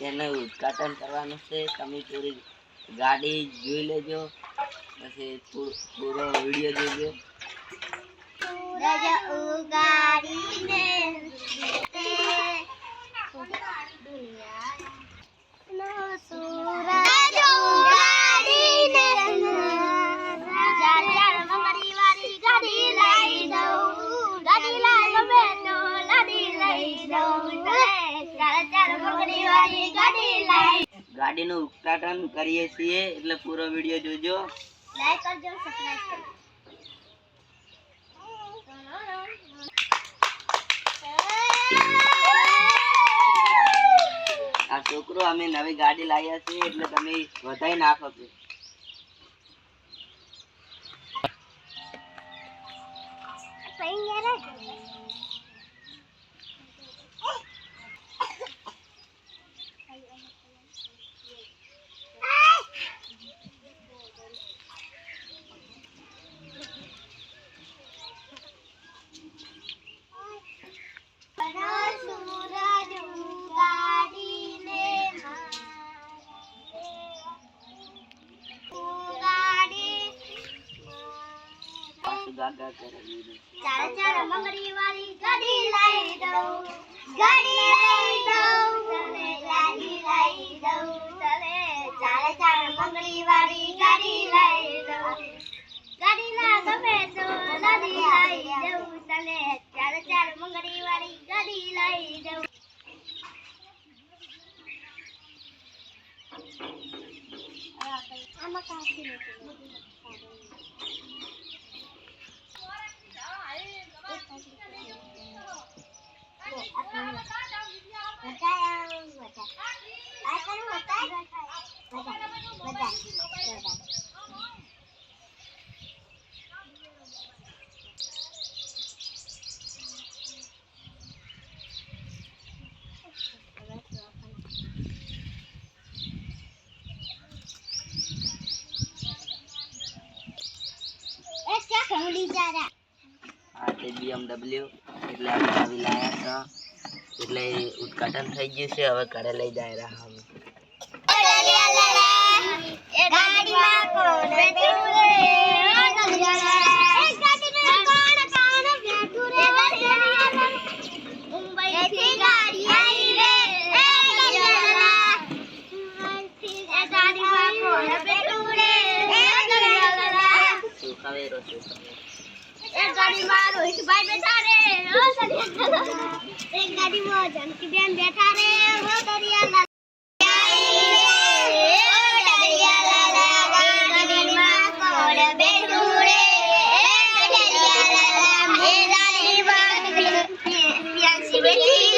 એને ઉદ્ઘાટન કરવાનું છે. તમે પૂરી ગાડી જોઈ લેજો. પછી પૂરો વીડિયો જોજો. ઉગાડીને ગાડીનું ઉદઘાટન કરીએ છીએ એટલે પૂરો વીડિયો જોજો. લાઈક કરજો સબસ્ક્રાઇબ કરજો. આ છોકરો અમે નવી ગાડી લાવ્યા છીએ એટલે તમે વધાઈ નાખો છો સૂરજ પાછું ગાગા કરે બીજું. ચાર ચાર મગરી વાળી ગાડી લઈ દઉં. ગાડી લઈ દઉં, તને ગાડી લઈ દઉં. તને ચાર ચાર મંગળી વાળી ગાડી લઈ દઉં. ગાડી ના ગમે તો લાદી લઈ દઉં. તને ચાર ચાર મંગળી વાળી ગાડી લઈ દઉં. આમાં કાંઈ નથી. આવડી જરા. આ તે BMW એટલે આવી લાયા હતા. એટલે ઉદઘાટન થઈ ગયું છે, હવે ઘરે લઈ જાય રહ્યા અમે. एक गाड़ी मारो एक भाई बैठा रे ओ सरिया चलो एक गाड़ी में जानकी बहन बैठा रे वो दरिया ला Thank you.